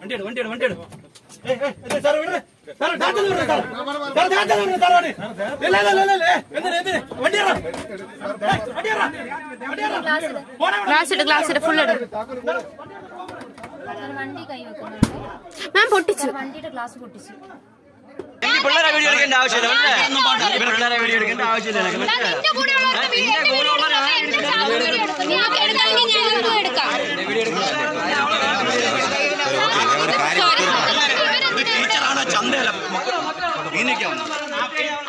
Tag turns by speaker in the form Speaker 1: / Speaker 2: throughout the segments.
Speaker 1: വണ്ടി എടു വണ്ടി എടു വണ്ടി എടു ഏയ്, ഏയ്, ഏയ്, സാറ് വിടരുത്. സാറ് ടാറ്റ ഒന്ന് വിടരുത് സാറ്. സാറ് ടാറ്റ ഒന്ന് വിടരുത് സാറ് വണ്ടി. ഇല്ല, ഇല്ല, ഇല്ല, ഇല്ല, ഇല്ല. എന്തിന്, എന്തിന്? വണ്ടി ഇറ. ഏയ്, വണ്ടി ഇറ. വണ്ടി ഇറ. പോടാ ഇവിടെ.
Speaker 2: ഗ്ലാസ് ഇട് ഫുൾ ഇട്
Speaker 3: വണ്ടി കൈ വെക്കുന്നുണ്ട്
Speaker 2: മാം പൊട്ടിച്ചു
Speaker 3: വണ്ടിയുടെ ഗ്ലാസ് പൊട്ടിച്ചു
Speaker 4: പിള്ളേരെ വീഡിയോ എടുക്കേണ്ട ആവശ്യമില്ല പിള്ളേരെ വീഡിയോ എടുക്കേണ്ട ആവശ്യമില്ല
Speaker 2: വീഡിയോ എടുക്കാം എന്റെ ചാനൽ വീഡിയോ എടുക്കാം നിങ്ങൾക്ക് എടുക്കാമെങ്കിൽ ഞങ്ങൾക്കും എടുക്കാം
Speaker 4: ടീച്ചറാണ് ചന്തയല്ല ഇതിനൊക്കെ വന്നു
Speaker 2: അത്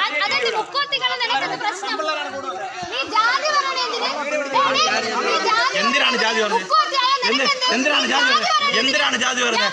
Speaker 2: അതെന്ത് മുക്കോത്തികളെ നിനക്കെന്ത് പ്രശ്നം. നീ ജാതി
Speaker 4: എന്തിനാണ് ജാതി പറഞ്ഞത്? എന്തിനാണ് ജാതി എന്തിനാണ് ജാതി പറഞ്ഞത്?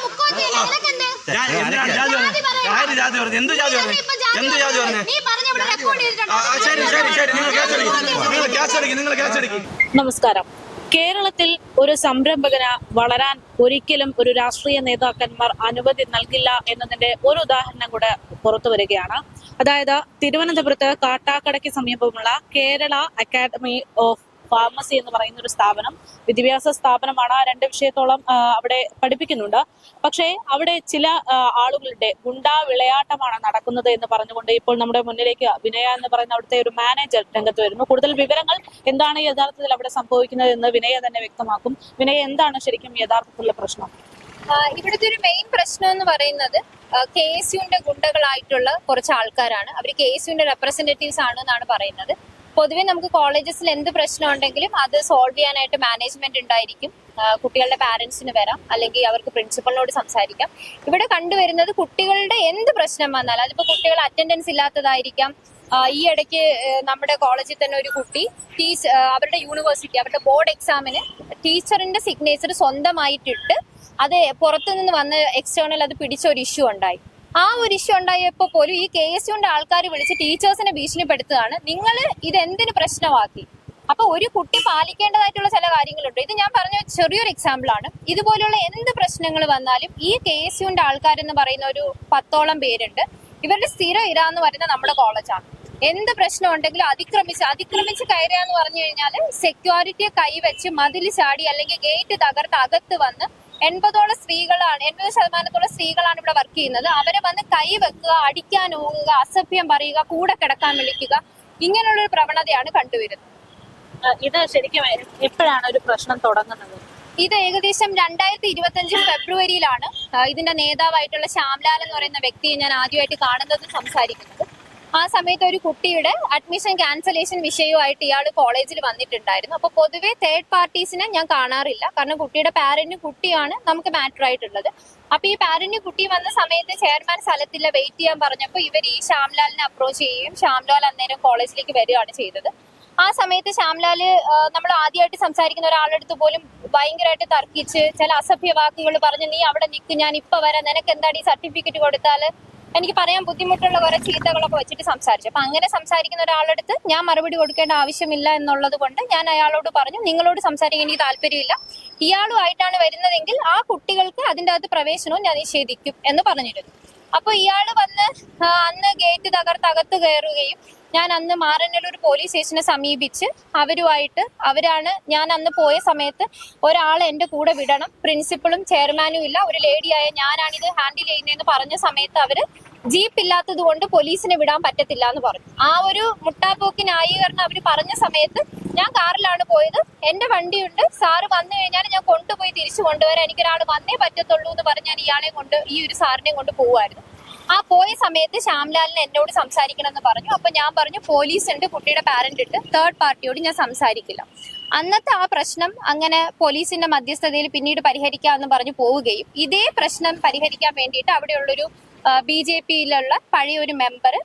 Speaker 4: എന്തിനാണ് ജാതി പറഞ്ഞത്? ആര് ജാതി പറഞ്ഞത്? എന്ത് ജാതി പറഞ്ഞത്? എന്ത് ജാതി പറഞ്ഞത്?
Speaker 2: നീ പറഞ്ഞ റെക്കോർഡ്
Speaker 4: ആ, ആ, ശരി ശരി ശരി. നിങ്ങൾ ഗ്യാസ് അടിക്കും നിങ്ങൾ ഗ്യാസ് അടിക്കും നിങ്ങൾ ഗ്യാസ് അടിക്കും
Speaker 5: നമസ്കാരം. കേരളത്തിൽ ഒരു സംരംഭകന് വളരാൻ ഒരിക്കലും ഒരു രാഷ്ട്രീയ നേതാക്കന്മാർ അനുമതി നൽകില്ല എന്നതിന്റെ ഒരു ഉദാഹരണം കൂടെ പുറത്തു വരികയാണ്. അതായത് തിരുവനന്തപുരത്ത് കാട്ടാക്കടയ്ക്ക് സമീപമുള്ള കേരള അക്കാദമി ഓഫ് ഫാർമസി എന്ന് പറയുന്ന ഒരു സ്ഥാപനം വിദ്യാഭ്യാസ സ്ഥാപനമാണ്. ആ രണ്ട് വിഷയത്തോളം അവിടെ പഠിപ്പിക്കുന്നുണ്ട്. പക്ഷേ അവിടെ ചില ആളുകളുടെ ഗുണ്ടാ വിളയാട്ടമാണ് നടക്കുന്നത് എന്ന് പറഞ്ഞുകൊണ്ട് ഇപ്പോൾ നമ്മുടെ മുന്നിലേക്ക് വിനയ എന്ന് പറയുന്ന അവിടുത്തെ ഒരു മാനേജർ രംഗത്ത് വരുന്നു. കൂടുതൽ വിവരങ്ങൾ എന്താണ് യഥാർത്ഥത്തിൽ അവിടെ സംഭവിക്കുന്നത് എന്ന് വിനയ തന്നെ വ്യക്തമാക്കും. വിനയ എന്താണ് ശരിക്കും യഥാർത്ഥത്തിലുള്ള പ്രശ്നം?
Speaker 3: ഇവിടുത്തെ ഒരു മെയിൻ പ്രശ്നം എന്ന് പറയുന്നത് കെ എസ് യുവിന്റെ ഗുണ്ടകളായിട്ടുള്ള കുറച്ച് ആൾക്കാരാണ്. അവർ കെ എസ് യുവിന്റെ റെപ്രസെന്റേറ്റീവ്സ് ആണ് എന്നാണ് പറയുന്നത്. പൊതുവെ നമുക്ക് കോളേജസിൽ എന്ത് പ്രശ്നം ഉണ്ടെങ്കിലും അത് സോൾവ് ചെയ്യാനായിട്ട് മാനേജ്മെന്റ് ഉണ്ടായിരിക്കും. കുട്ടികളുടെ പാരന്റ്സിന് വരാം. അല്ലെങ്കിൽ അവർക്ക് പ്രിൻസിപ്പളിനോട് സംസാരിക്കാം. ഇവിടെ കണ്ടുവരുന്നത് കുട്ടികളുടെ എന്ത് പ്രശ്നം വന്നാലും അതിപ്പോ കുട്ടികൾ അറ്റൻഡൻസ് ഇല്ലാത്തതായിരിക്കാം. ഈ ഇടയ്ക്ക് നമ്മുടെ കോളേജിൽ തന്നെ ഒരു കുട്ടി ടീച്ചർ അവരുടെ യൂണിവേഴ്സിറ്റി അവരുടെ ബോർഡ് എക്സാമിന് ടീച്ചറിന്റെ സിഗ്നേച്ചർ സ്വന്തമായിട്ടിട്ട് അത് പുറത്തുനിന്ന് വന്ന് വന്ന എക്സ്റ്റേണൽ അത് പിടിച്ച ഒരു ഇഷ്യൂ ഉണ്ടായി. ആ ഒരു ഇഷ്യൂ ഉണ്ടായപ്പോൾ പോലും ഈ കെ എസ് യുടെ ആൾക്കാർ വിളിച്ച് ടീച്ചേഴ്സിനെ ഭീഷണിപ്പെടുത്തുകയാണ്. നിങ്ങൾ ഇത് എന്തിനു പ്രശ്നമാക്കി? അപ്പൊ ഒരു കുട്ടി പാലിക്കേണ്ടതായിട്ടുള്ള ചില കാര്യങ്ങളുണ്ട്. ഇത് ഞാൻ പറഞ്ഞ ചെറിയൊരു എക്സാമ്പിൾ ആണ്. ഇതുപോലുള്ള എന്ത് പ്രശ്നങ്ങൾ വന്നാലും ഈ കെ എസ് യുന്റെ ആൾക്കാരെന്ന് പറയുന്ന ഒരു പത്തോളം പേരുണ്ട്. ഇവരുടെ സ്ഥിരം ഇര പറയുന്ന നമ്മുടെ കോളേജാണ് എന്ത് പ്രശ്നം ഉണ്ടെങ്കിലും അതിക്രമിച്ച് അതിക്രമിച്ച് കയറുക എന്ന് പറഞ്ഞു കഴിഞ്ഞാൽ സെക്യൂരിറ്റിയെ കൈവച്ച് മതിൽ ചാടി അല്ലെങ്കിൽ ഗേറ്റ് തകർത്ത് അകത്ത് വന്ന് എൺപതോളം സ്ത്രീകളാണ് എൺപത് ശതമാനത്തോളം സ്ത്രീകളാണ് ഇവിടെ വർക്ക് ചെയ്യുന്നത്. അവരെ വന്ന് കൈ വെക്കുക അടിക്കാൻ ഓങ്ങുക അസഭ്യം പറയുക കൂടെ കിടക്കാൻ വിളിക്കുക ഇങ്ങനെയുള്ള ഒരു പ്രവണതയാണ് കണ്ടുവരുന്നത്.
Speaker 5: ഇത് ശരിക്കും എപ്പോഴാണ് ഒരു പ്രശ്നം തുടങ്ങുന്നത്?
Speaker 3: ഇത് ഏകദേശം രണ്ടായിരത്തി ഇരുപത്തി അഞ്ച് ഫെബ്രുവരിയിലാണ് ഇതിന്റെ നേതാവായിട്ടുള്ള ശ്യാംലാൽ എന്ന് പറയുന്ന വ്യക്തിയെ ഞാൻ ആദ്യമായിട്ട് കാണുന്നത് സംസാരിക്കുന്നത്. ആ സമയത്ത് ഒരു കുട്ടിയുടെ അഡ്മിഷൻ ക്യാൻസലേഷൻ വിഷയവുമായിട്ട് ഇയാൾ കോളേജിൽ വന്നിട്ടുണ്ടായിരുന്നു. അപ്പൊ പൊതുവേ തേർഡ് പാർട്ടീസിനെ ഞാൻ കാണാറില്ല. കാരണം കുട്ടിയുടെ പാരന്റ് കുട്ടിയാണ് നമുക്ക് മാറ്റർ ആയിട്ടുള്ളത്. അപ്പൊ ഈ പാരന്റ് കുട്ടി വന്ന സമയത്ത് ചെയർമാൻ സ്ഥലത്തില്ല വെയിറ്റ് ചെയ്യാൻ പറഞ്ഞപ്പോൾ ഇവർ ഈ ശ്യാംലാലിനെ അപ്രോച്ച് ചെയ്യുകയും ശ്യാംലാൽ അന്നേരം കോളേജിലേക്ക് വരികയാണ് ചെയ്തത്. ആ സമയത്ത് ശ്യാംലാൽ നമ്മൾ ആദ്യമായിട്ട് സംസാരിക്കുന്ന ഒരാളെടുത്ത് പോലും ഭയങ്കരമായിട്ട് തർക്കിച്ച് ചില അസഭ്യ വാക്കുകൾ പറഞ്ഞ് നീ അവിടെ നിൽക്ക് ഞാൻ ഇപ്പൊ വരാം. നിനക്ക് എന്താണ് ഈ സർട്ടിഫിക്കറ്റ് കൊടുത്താൽ? എനിക്ക് പറയാൻ ബുദ്ധിമുട്ടുള്ള കുറെ ചീത്തകളൊക്കെ വെച്ചിട്ട് സംസാരിച്ചു. അപ്പൊ അങ്ങനെ സംസാരിക്കുന്ന ഒരാളെടുത്ത് ഞാൻ മറുപടി കൊടുക്കേണ്ട ആവശ്യമില്ല എന്നുള്ളത് കൊണ്ട് ഞാൻ അയാളോട് പറഞ്ഞു നിങ്ങളോട് സംസാരിക്കാൻ എനിക്ക് താല്പര്യമില്ല. ഇയാളുമായിട്ടാണ് വരുന്നതെങ്കിൽ ആ കുട്ടികൾക്ക് അതിന്റെ അകത്ത് പ്രവേശനവും ഞാൻ നിഷേധിക്കും എന്ന് പറഞ്ഞിരുന്നു. അപ്പൊ ഇയാൾ വന്ന് അന്ന് ഗേറ്റ് തകർത്ത് അകത്ത് കയറുകയും ഞാൻ അന്ന് മാറന്നല്ലൂർ പോലീസ് സ്റ്റേഷനെ സമീപിച്ച് അവരുമായിട്ട് അവരാണ് ഞാൻ അന്ന് പോയ സമയത്ത് ഒരാൾ എന്റെ കൂടെ വിടണം. പ്രിൻസിപ്പളും ചെയർമാനും ഇല്ല. ഒരു ലേഡിയായ ഞാനാണിത് ഹാൻഡിൽ ചെയ്യുന്നതെന്ന് പറഞ്ഞ സമയത്ത് അവർ ജീപ്പ് ഇല്ലാത്തത് കൊണ്ട് പോലീസിനെ വിടാൻ പറ്റത്തില്ല എന്ന് പറഞ്ഞു. ആ ഒരു മുട്ടാപ്പോക്ക് ന്യായീകരണം അവർ പറഞ്ഞ സമയത്ത് ഞാൻ കാറിലാണ് പോയത്. എന്റെ വണ്ടിയുണ്ട്. സാറ് വന്നു കഴിഞ്ഞാൽ ഞാൻ കൊണ്ടുപോയി തിരിച്ചു കൊണ്ടുവരാൻ എനിക്കൊരാൾ വന്നേ പറ്റത്തുള്ളൂ എന്ന് പറഞ്ഞ് ഞാൻ ഇയാളെ കൊണ്ട് ഈ ഒരു സാറിനെ കൊണ്ട് പോവായിരുന്നു ആ പോയ സമയത്ത് ശ്യാംലാലിന് എന്നോട് സംസാരിക്കണമെന്ന് പറഞ്ഞു. അപ്പൊ ഞാൻ പറഞ്ഞു പോലീസ് ഉണ്ട് കുട്ടിയുടെ പാരന്റ് ഉണ്ട്. തേർഡ് പാർട്ടിയോട് ഞാൻ സംസാരിക്കില്ല. അന്നത്തെ ആ പ്രശ്നം അങ്ങനെ പോലീസിന്റെ മധ്യസ്ഥതയിൽ പിന്നീട് പരിഹരിക്കാമെന്ന് പറഞ്ഞു പോവുകയും ഇതേ പ്രശ്നം പരിഹരിക്കാൻ വേണ്ടിയിട്ട് അവിടെയുള്ളൊരു ബി ജെ പിയിലുള്ള പഴയ ഒരു മെമ്പർ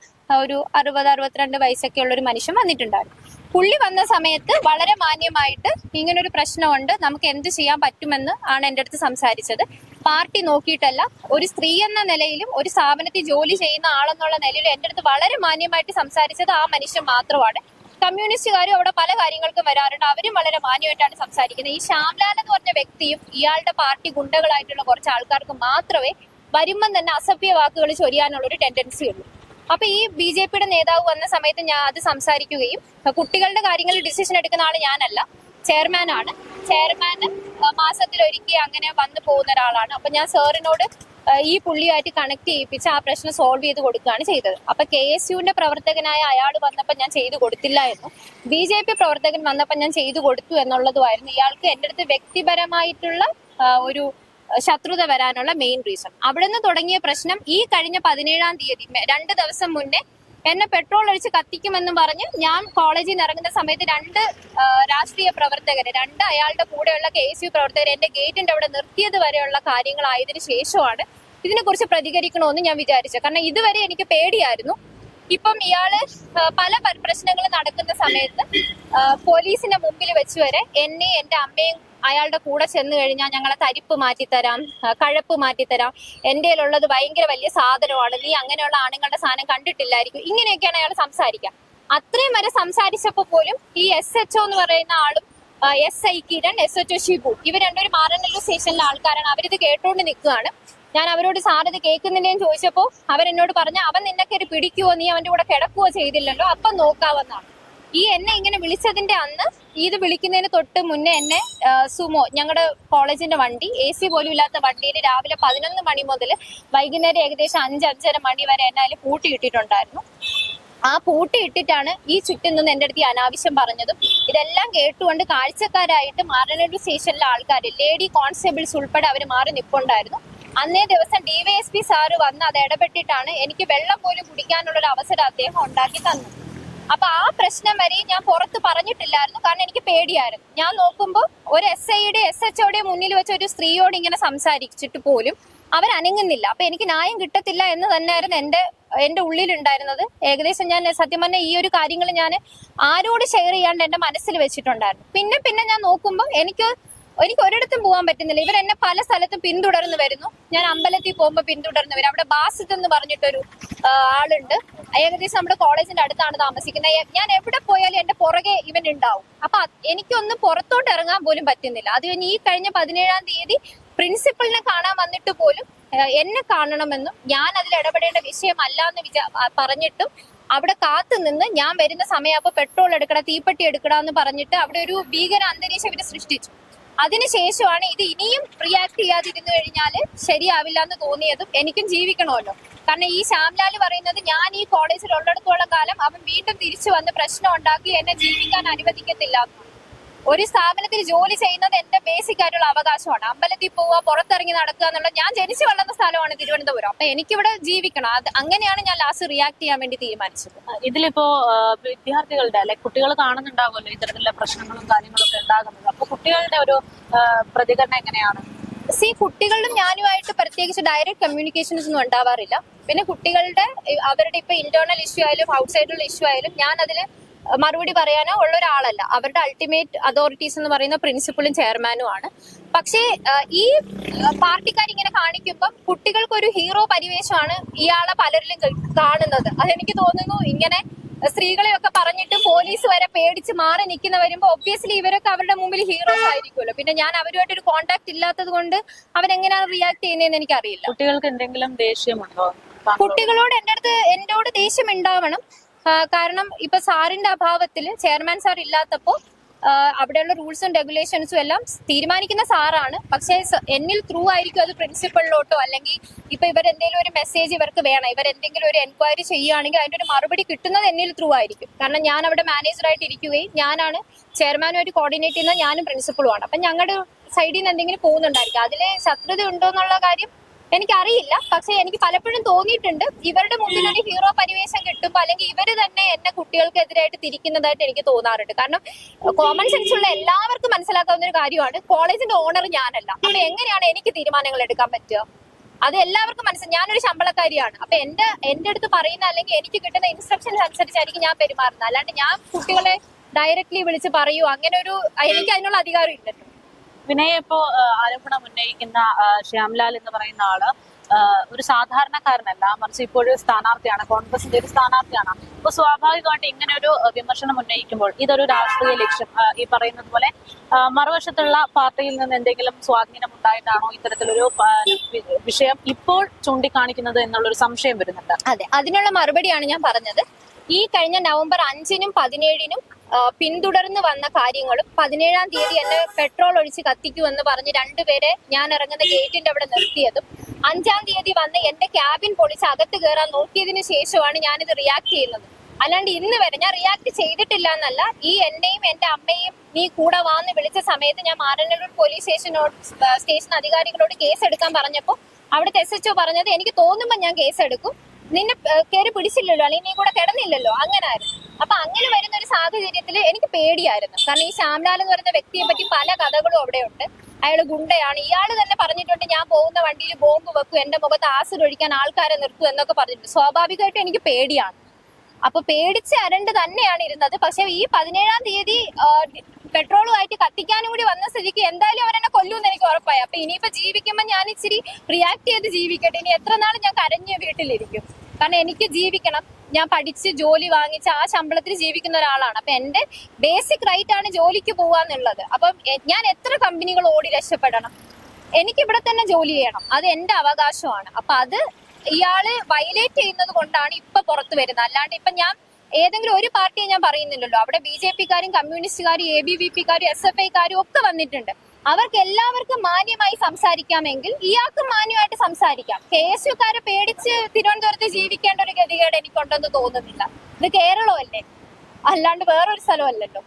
Speaker 3: ഒരു അറുപത് അറുപത്തിരണ്ട് വയസ്സൊക്കെ ഉള്ള ഒരു മനുഷ്യൻ വന്നിട്ടുണ്ടായിരുന്നു. പുള്ളി വന്ന സമയത്ത് വളരെ മാന്യമായിട്ട് ഇങ്ങനൊരു പ്രശ്നമുണ്ട് നമുക്ക് എന്ത് ചെയ്യാൻ പറ്റുമെന്ന് ആണ് എന്റെ അടുത്ത് സംസാരിച്ചത്. പാർട്ടി നോക്കിയിട്ടല്ല ഒരു സ്ത്രീ എന്ന നിലയിലും ഒരു സ്ഥാപനത്തിൽ ജോലി ചെയ്യുന്ന ആളെന്നുള്ള നിലയിലും എന്റെ അടുത്ത് വളരെ മാന്യമായിട്ട് സംസാരിച്ചത് ആ മനുഷ്യൻ മാത്രമാണ്. കമ്മ്യൂണിസ്റ്റുകാരും അവിടെ പല കാര്യങ്ങൾക്കും വരാറുണ്ട്. അവരും വളരെ മാന്യമായിട്ടാണ് സംസാരിക്കുന്നത്. ഈ ശ്യാംലാൽ എന്ന് പറഞ്ഞ വ്യക്തിയും ഇയാളുടെ പാർട്ടി ഗുണ്ടകളായിട്ടുള്ള കുറച്ച് ആൾക്കാർക്ക് മാത്രമേ വരുമ്പം തന്നെ അസഭ്യ വാക്കുകൾ ചൊരിയാനുള്ള ഒരു ടെൻഡൻസി ഉള്ളൂ. അപ്പൊ ഈ ബി ജെ പിയുടെ നേതാവ് വന്ന സമയത്ത് ഞാൻ അത് സംസാരിക്കുകയും കുട്ടികളുടെ കാര്യങ്ങളിൽ ഡിസിഷൻ എടുക്കുന്ന ആൾ ഞാനല്ല. ചെയർമാൻ ആണ് ചെയർമാന് മാസത്തിലൊരിക്കൽ അങ്ങനെ വന്നു പോകുന്ന ഒരാളാണ് അപ്പൊ ഞാൻ സാറിനോട് ഈ പുള്ളിയായിട്ട് കണക്ട് ചെയ്യിപ്പിച്ച് ആ പ്രശ്നം സോൾവ് ചെയ്ത് കൊടുക്കുകയാണ് ചെയ്തത്. അപ്പൊ കെ എസ് യുവിന്റെ പ്രവർത്തകനായ അയാൾ വന്നപ്പോൾ ഞാൻ ചെയ്തു കൊടുത്തില്ല എന്നും ബി ജെ പി പ്രവർത്തകൻ വന്നപ്പോൾ ഞാൻ ചെയ്തു കൊടുത്തു എന്നുള്ളതുമായിരുന്നു. ഇയാൾക്ക് എന്റെ അടുത്ത് വ്യക്തിപരമായിട്ടുള്ള ഒരു ശത്രുത വരാനുള്ള മെയിൻ റീസൺ അവിടെ നിന്ന് തുടങ്ങിയ പ്രശ്നം ഈ കഴിഞ്ഞ പതിനേഴാം തീയതി രണ്ട് ദിവസം മുന്നേ എന്നെ പെട്രോൾ ഒഴിച്ച് കത്തിക്കുമെന്നും പറഞ്ഞ് ഞാൻ കോളേജിൽ നിന്ന് ഇറങ്ങുന്ന സമയത്ത് രണ്ട് രാഷ്ട്രീയ പ്രവർത്തകര് രണ്ട് അയാളുടെ കൂടെയുള്ള കെ എസ് യു പ്രവർത്തകർ എന്റെ ഗേറ്റിന്റെ അവിടെ നിർത്തിയത് വരെയുള്ള കാര്യങ്ങളായതിനു ശേഷമാണ് ഇതിനെക്കുറിച്ച് പ്രതികരിക്കണമെന്ന് ഞാൻ വിചാരിച്ചത്. കാരണം ഇതുവരെ എനിക്ക് പേടിയായിരുന്നു. ഇപ്പം ഇയാൾ പല പ്രശ്നങ്ങൾ നടക്കുന്ന സമയത്ത് പോലീസിന്റെ മുമ്പിൽ വെച്ച് വരെ എന്നെ എന്റെ അമ്മയും അയാളുടെ കൂടെ ചെന്ന് കഴിഞ്ഞാൽ ഞങ്ങളെ തരിപ്പ് മാറ്റിത്തരാം കഴപ്പ് മാറ്റിത്തരാം. എന്റെ ഉള്ളത് ഭയങ്കര വലിയ സാധനമാണ്. നീ അങ്ങനെയുള്ള ആണുങ്ങളുടെ സാധനം കണ്ടിട്ടില്ലായിരിക്കും. ഇങ്ങനെയൊക്കെയാണ് അയാൾ സംസാരിക്കുക. അത്രയും വരെ സംസാരിച്ചപ്പോൾ പോലും ഈ എസ് എച്ച് എന്ന് പറയുന്ന ആളും S I Kiran S H Shibu ഇവർ രണ്ടുപേരും മാറനല്ലൂർ സ്റ്റേഷനിലെ ആൾക്കാരാണ്. അവരിത് കേട്ടോണ്ട് നിൽക്കുകയാണ് ഞാൻ അവരോട് സാറിത് കേൾക്കുന്നില്ലേന്ന് ചോദിച്ചപ്പോൾ അവരെന്നോട് പറഞ്ഞ അവൻ നിന്നെ ഒരു പിടിക്കുവോ? നീ അവന്റെ കൂടെ കിടക്കുവോ ചെയ്തില്ലല്ലോ? അപ്പം നോക്കാവെന്നാണ്. ഈ എന്നെ ഇങ്ങനെ വിളിച്ചതിന്റെ അന്ന് ഇത് വിളിക്കുന്നതിന് തൊട്ട് മുന്നേ എന്നെ സുമോ ഞങ്ങളുടെ കോളേജിന്റെ വണ്ടി എ സി പോലും ഇല്ലാത്ത വണ്ടിയിൽ രാവിലെ പതിനൊന്ന് മണി മുതൽ വൈകുന്നേരം ഏകദേശം അഞ്ച് അഞ്ചര മണി വരെ എന്നെ അതിൽ പൂട്ടിയിട്ടിട്ടുണ്ടായിരുന്നു ആ പൂട്ടി ഇട്ടിട്ടാണ് ഈ ചുറ്റും നിന്ന് എന്റെ അടുത്ത് അനാവശ്യം പറഞ്ഞതും. ഇതെല്ലാം കേട്ടുകൊണ്ട് കാഴ്ചക്കാരായിട്ട് മാറനല്ലൂർ സ്റ്റേഷനിലെ ആൾക്കാർ ലേഡി കോൺസ്റ്റബിൾസ് ഉൾപ്പെടെ അവർ മാറി നിൽപ്പുണ്ടായിരുന്നു അന്നേ ദിവസം ഡിവൈഎസ്പി സാറ് വന്ന് അത് ഇടപെട്ടിട്ടാണ് എനിക്ക് വെള്ളം പോലും കുടിക്കാനുള്ള ഒരു അവസരം അദ്ദേഹം ഉണ്ടാക്കി തന്നത്. അപ്പൊ ആ പ്രശ്നം വരെ ഞാൻ പുറത്ത് പറഞ്ഞിട്ടില്ലായിരുന്നു. കാരണം എനിക്ക് പേടിയായിരുന്നു. ഞാൻ നോക്കുമ്പോൾ ഒരു എസ് ഐയുടെ എസ് എച്ച് ഒയുടെ മുന്നിൽ വെച്ച് ഒരു സ്ത്രീയോട് ഇങ്ങനെ സംസാരിച്ചിട്ട് പോലും അവർ അനങ്ങുന്നില്ല. അപ്പൊ എനിക്ക് ന്യായം കിട്ടത്തില്ല എന്ന് തന്നെയായിരുന്നു എന്റെ എന്റെ ഉള്ളിലുണ്ടായിരുന്നത്. ഏകദേശം ഞാൻ സത്യം പറഞ്ഞ ഈ ഒരു കാര്യങ്ങൾ ഞാൻ ആരോട് ഷെയർ ചെയ്യാണ്ട് എന്റെ മനസ്സിൽ വെച്ചിട്ടുണ്ടായിരുന്നു. പിന്നെ പിന്നെ ഞാൻ നോക്കുമ്പോൾ എനിക്ക് എനിക്ക് ഒരിടത്തും പോകാൻ പറ്റുന്നില്ല. ഇവർ എന്നെ പല സ്ഥലത്തും പിന്തുടർന്ന് വരുന്നു. ഞാൻ അമ്പലത്തിൽ പോകുമ്പോൾ പിന്തുടർന്ന് വരും. അവിടെ ബാസിത്ത് എന്ന് പറഞ്ഞിട്ടൊരു ആളുണ്ട്. ഏകദേശം നമ്മുടെ കോളേജിന്റെ അടുത്താണ് താമസിക്കുന്നത്. ഞാൻ എവിടെ പോയാലും എന്റെ പുറകെ ഇവൻ ഉണ്ടാവും. അപ്പൊ എനിക്കൊന്നും പുറത്തോട്ട് ഇറങ്ങാൻ പോലും പറ്റുന്നില്ല. അത് കഴിഞ്ഞ് ഈ കഴിഞ്ഞ പതിനേഴാം തീയതി പ്രിൻസിപ്പളിനെ കാണാൻ വന്നിട്ട് പോലും എന്നെ കാണണമെന്നും ഞാൻ അതിൽ ഇടപെടേണ്ട വിഷയമല്ല എന്ന് വിചാ പറഞ്ഞിട്ടും അവിടെ കാത്തു നിന്ന് ഞാൻ വരുന്ന സമയം അപ്പൊ പെട്രോൾ എടുക്കണം തീപ്പെട്ടി എടുക്കണം എന്ന് പറഞ്ഞിട്ട് അവിടെ ഒരു ഭീകര അന്തരീക്ഷം ഇവർ സൃഷ്ടിച്ചു. അതിനുശേഷമാണ് ഇത് ഇനിയും റിയാക്ട് ചെയ്യാതിരുന്നു കഴിഞ്ഞാൽ ശരിയാവില്ല എന്ന് തോന്നിയതും എനിക്കും ജീവിക്കണമല്ലോ കാരണം ഈ ശ്യാംലാൽ പറയുന്നത് ഞാൻ ഈ കോളേജിൽ ഉള്ളിടത്തോളം കാലം അവൻ വീണ്ടും തിരിച്ചു വന്ന് പ്രശ്നം ഉണ്ടാക്കി എന്നെ ജീവിക്കാൻ അനുവദിക്കത്തില്ല. ഒരു സ്ഥാപനത്തിൽ ജോലി ചെയ്യുന്നത് എന്റെ ബേസിക് ആയിട്ടുള്ള അവകാശമാണ്. അമ്പലത്തിൽ പോവുക പുറത്തിറങ്ങി നടക്കുക എന്നുള്ള ഞാൻ ജനിച്ചു വളർന്ന സ്ഥലമാണ് തിരുവനന്തപുരം. അപ്പൊ എനിക്കിവിടെ ജീവിക്കണം. അത് അങ്ങനെയാണ് ഞാൻ ലാസ്റ്റ് റിയാക്ട് ചെയ്യാൻ വേണ്ടി തീരുമാനിച്ചത്.
Speaker 5: ഇതിലിപ്പോ വിദ്യാർത്ഥികളുടെ അല്ലെ കുട്ടികൾ കാണുന്നുണ്ടാവുമല്ലോ ഇത്തരത്തിലുള്ള പ്രശ്നങ്ങളും കാര്യങ്ങളൊക്കെ ഉണ്ടാകുന്നത്. അപ്പൊ കുട്ടികളുടെ ഒരു പ്രതികരണം എങ്ങനെയാണ്?
Speaker 3: സി കുട്ടികളിലും ഞാനുമായിട്ട് പ്രത്യേകിച്ച് ഡയറക്റ്റ് കമ്മ്യൂണിക്കേഷൻസ് ഒന്നും ഉണ്ടാവാറില്ല. പിന്നെ കുട്ടികളുടെ അവരുടെ ഇപ്പൊ ഇന്റേണൽ ഇഷ്യൂ ആയാലും ഔട്ട്സൈഡിലുള്ള ഇഷ്യൂ ആയാലും ഞാൻ അതിൽ മറുപടി പറയാനോ ഉള്ള ഒരാളല്ല അവരുടെ അൾട്ടിമേറ്റ് അതോറിറ്റീസ് എന്ന് പറയുന്ന പ്രിൻസിപ്പളും ചെയർമാനും ആണ്. പക്ഷേ ഈ പാർട്ടിക്കാർ ഇങ്ങനെ കാണിക്കുമ്പോൾ കുട്ടികൾക്ക് ഒരു ഹീറോ പരിവേഷമാണ് ഇയാളെ പലരിലും കാണുന്നത്. അതെനിക്ക് തോന്നുന്നു ഇങ്ങനെ സ്ത്രീകളെയൊക്കെ പറഞ്ഞിട്ട് പോലീസ് വരെ പേടിച്ച് മാറി നിൽക്കുന്ന വരുമ്പോൾ ഒബ്വിയസ്ലി ഇവരൊക്കെ അവരുടെ മുമ്പിൽ ഹീറോസ് ആയിരിക്കുമല്ലോ. പിന്നെ ഞാൻ അവരുമായിട്ട് ഒരു കോണ്ടാക്ട് ഇല്ലാത്തത് കൊണ്ട് അവരെങ്ങനെയാണ് റിയാക്ട് ചെയ്യുന്നതെന്ന് എനിക്കറിയില്ല.
Speaker 5: കുട്ടികൾക്ക് എന്തെങ്കിലും ദേഷ്യമുണ്ടോ?
Speaker 3: കുട്ടികളോട് എന്റെ അടുത്ത് എന്നോട് ദേഷ്യം ഉണ്ടാവണം കാരണം ഇപ്പൊ സാറിന്റെ അഭാവത്തിൽ ചെയർമാൻ സാർ ഇല്ലാത്തപ്പോ അവിടെയുള്ള റൂൾസും റെഗുലേഷൻസും എല്ലാം തീരുമാനിക്കുന്ന സാറാണ്. പക്ഷേ എന്നിൽ ത്രൂ ആയിരിക്കും അത് പ്രിൻസിപ്പളിലോട്ടോ അല്ലെങ്കിൽ ഇപ്പൊ ഇവർ എന്തെങ്കിലും ഒരു മെസ്സേജ് ഇവർക്ക് വേണം ഇവർ എന്തെങ്കിലും ഒരു എൻക്വയറി ചെയ്യുകയാണെങ്കിൽ അതിന്റെ ഒരു മറുപടി കിട്ടുന്നത് എന്നിൽ ത്രൂ ആയിരിക്കും. കാരണം ഞാൻ അവിടെ മാനേജറായിട്ട് ഇരിക്കുകയും ഞാനാണ് ചെയർമാനുമായിട്ട് കോർഡിനേറ്റ് ചെയ്യുന്നത് ഞാനും പ്രിൻസിപ്പളുമാണ്. അപ്പൊ ഞങ്ങളുടെ സൈഡിൽ നിന്ന് എന്തെങ്കിലും പോകുന്നുണ്ടായിരിക്കും. അതിലെ ശത്രുത ഉണ്ടോ എന്നുള്ള കാര്യം എനിക്കറിയില്ല. പക്ഷെ എനിക്ക് പലപ്പോഴും തോന്നിയിട്ടുണ്ട്. ഇവരുടെ മുന്നിൽ ഒരു ഹീറോ പരിവേഷം കിട്ടുമ്പോൾ അല്ലെങ്കിൽ ഇവർ തന്നെ എന്നെ കുട്ടികൾക്കെതിരായിട്ട് തിരിക്കുന്നതായിട്ട് എനിക്ക് തോന്നാറുണ്ട്. കാരണം കോമൺ സെൻസ് ഉള്ള എല്ലാവർക്കും മനസ്സിലാക്കാവുന്ന ഒരു കാര്യമാണ്. കോളേജിന്റെ ഓണർ ഞാനല്ല. അപ്പൊ എങ്ങനെയാണ് എനിക്ക് തീരുമാനങ്ങൾ എടുക്കാൻ പറ്റുക? അത് എല്ലാവർക്കും മനസ്സിലായി ഞാനൊരു ശമ്പളക്കാരിയാണ്. അപ്പൊ എന്റെ എന്റെ അടുത്ത് പറയുന്ന അല്ലെങ്കിൽ എനിക്ക് കിട്ടുന്ന ഇൻസ്ട്രക്ഷൻസ് അനുസരിച്ചായിരിക്കും ഞാൻ പെരുമാറുന്നത്. അല്ലാണ്ട് ഞാൻ കുട്ടികളെ ഡയറക്ട്ലി വിളിച്ച് പറയൂ. അങ്ങനെ ഒരു എനിക്ക് അതിനുള്ള അധികാരം ഇല്ലല്ലോ.
Speaker 5: വിനയ ഇപ്പോ ആരോപണം ഉന്നയിക്കുന്ന ശ്യാംലാൽ എന്ന് പറയുന്ന ആൾ ഒരു സാധാരണക്കാരനല്ല. മറിച്ച് ഇപ്പോഴൊരു സ്ഥാനാർത്ഥിയാണ് കോൺഗ്രസിന്റെ ഒരു സ്ഥാനാർത്ഥിയാണ്. അപ്പൊ സ്വാഭാവികമായിട്ട് ഇങ്ങനെ ഒരു വിമർശനം ഉന്നയിക്കുമ്പോൾ ഇതൊരു രാഷ്ട്രീയ ലക്ഷ്യം ഈ പറയുന്നത് പോലെ മറുവശത്തുള്ള പാർട്ടിയിൽ നിന്ന് എന്തെങ്കിലും സ്വാധീനം ഉണ്ടായിട്ടാണോ ഇത്തരത്തിലൊരു വിഷയം ഇപ്പോൾ ചൂണ്ടിക്കാണിക്കുന്നത് എന്നുള്ളൊരു സംശയം വരുന്നുണ്ട്.
Speaker 3: അതെ. അതിനുള്ള മറുപടിയാണ് ഞാൻ പറഞ്ഞത്. ഈ കഴിഞ്ഞ നവംബർ അഞ്ചിനും പതിനേഴിനും പിന്തുടർന്ന് വന്ന കാര്യങ്ങളും പതിനേഴാം തീയതി എന്നെ പെട്രോൾ ഒഴിച്ച് കത്തിക്കൂ എന്ന് പറഞ്ഞ് രണ്ടുപേരെ ഞാൻ ഇറങ്ങുന്ന ഗേറ്റിന്റെ അവിടെ നിർത്തിയതും അഞ്ചാം തീയതി വന്ന് എന്റെ ക്യാബിൻ പൊളിച്ച് അകത്ത് കയറാൻ നോക്കിയതിനു ശേഷമാണ് ഞാനിത് റിയാക്ട് ചെയ്യുന്നത്. അല്ലാണ്ട് ഇന്ന് വരെ ഞാൻ റിയാക്ട് ചെയ്തിട്ടില്ല എന്നല്ല ഈ എന്നെയും എന്റെ അമ്മയും നീ കൂടെ വാന്ന് വിളിച്ച സമയത്ത് ഞാൻ മാരനല്ലൂർ പോലീസ് സ്റ്റേഷനോട് സ്റ്റേഷൻ അധികാരികളോട് കേസ് എടുക്കാൻ പറഞ്ഞപ്പോൾ അവിടെ എസ് എച്ച് പറഞ്ഞത് എനിക്ക് തോന്നുമ്പോൾ ഞാൻ കേസ് എടുക്കും. നിന്നെ കയറി പിടിച്ചില്ലല്ലോ അല്ലെങ്കിൽ നീ കൂടെ കിടന്നില്ലല്ലോ അങ്ങനായിരുന്നു. അപ്പൊ അങ്ങനെ വരുന്ന ഒരു സാഹചര്യത്തിൽ എനിക്ക് പേടിയായിരുന്നു. കാരണം ഈ ശ്യാംലാൽ എന്ന് പറയുന്ന വ്യക്തിയെ പറ്റി പല കഥകളും അവിടെ ഉണ്ട്. അയാൾ ഗുണ്ടയാണ്. ഇയാൾ തന്നെ പറഞ്ഞിട്ടുണ്ട് ഞാൻ പോകുന്ന വണ്ടിയിൽ ബോംബ് വെക്കും എന്റെ മുഖത്ത് ആസിഡ് ഒഴിക്കാൻ ആൾക്കാരെ നിർത്തും എന്നൊക്കെ പറഞ്ഞിട്ടുണ്ട്. സ്വാഭാവികമായിട്ടും എനിക്ക് പേടിയാണ്. അപ്പൊ പേടിച്ച് അരണ്ട് തന്നെയാണ് ഇരുന്നത്. പക്ഷെ ഈ പതിനേഴാം തീയതി പെട്രോളുമായിട്ട് കത്തിക്കാനും കൂടി വന്ന സ്ഥിതിക്ക് എന്തായാലും അവരെന്നെ കൊല്ലുമെന്ന് എനിക്ക് ഉറപ്പായി. അപ്പൊ ഇനിയിപ്പോ ജീവിക്കുമ്പോൾ ഞാൻ ഇച്ചിരി റിയാക്ട് ചെയ്ത് ജീവിക്കട്ടെ. ഇനി എത്ര നാൾ ഞാൻ കരഞ്ഞ വീട്ടിലിരിക്കും? കാരണം എനിക്ക് ജീവിക്കണം. ഞാൻ പഠിച്ച് ജോലി വാങ്ങിച്ച് ആ ശമ്പളത്തിൽ ജീവിക്കുന്ന ഒരാളാണ്. അപ്പൊ എന്റെ ബേസിക് റൈറ്റ് ആണ് ജോലിക്ക് പോവാന്നുള്ളത്. അപ്പം ഞാൻ എത്ര കമ്പനികൾ ഓടി രക്ഷപ്പെടണം? എനിക്ക് ഇവിടെ തന്നെ ജോലി ചെയ്യണം. അത് എന്റെ അവകാശമാണ്. അപ്പൊ അത് ഇയാൾ വയലേറ്റ് ചെയ്യുന്നത് കൊണ്ടാണ് ഇപ്പൊ പുറത്തു വരുന്നത്. അല്ലാണ്ട് ഇപ്പൊ ഞാൻ ഏതെങ്കിലും ഒരു പാർട്ടിയെ ഞാൻ പറയുന്നില്ലല്ലോ. അവിടെ ബി ജെ പിക്കാരും കമ്മ്യൂണിസ്റ്റുകാരും എ ബി വി പിക്കാരും എസ് എഫ് ഐക്കാരും ഒക്കെ വന്നിട്ടുണ്ട്. അവർക്ക് എല്ലാവർക്കും മാന്യമായി സംസാരിക്കാമെങ്കിൽ ഇയാൾക്കും മാന്യമായിട്ട് സംസാരിക്കാം. കെ എസ് യുക്കാരെ പേടിച്ച് തിരുവനന്തപുരത്ത് ജീവിക്കേണ്ട ഒരു ഗതികേട് എനിക്കുണ്ടെന്ന് തോന്നുന്നില്ല. ഇത് കേരളമല്ലേ? അല്ലാണ്ട് വേറൊരു സ്ഥലമല്ലല്ലോ.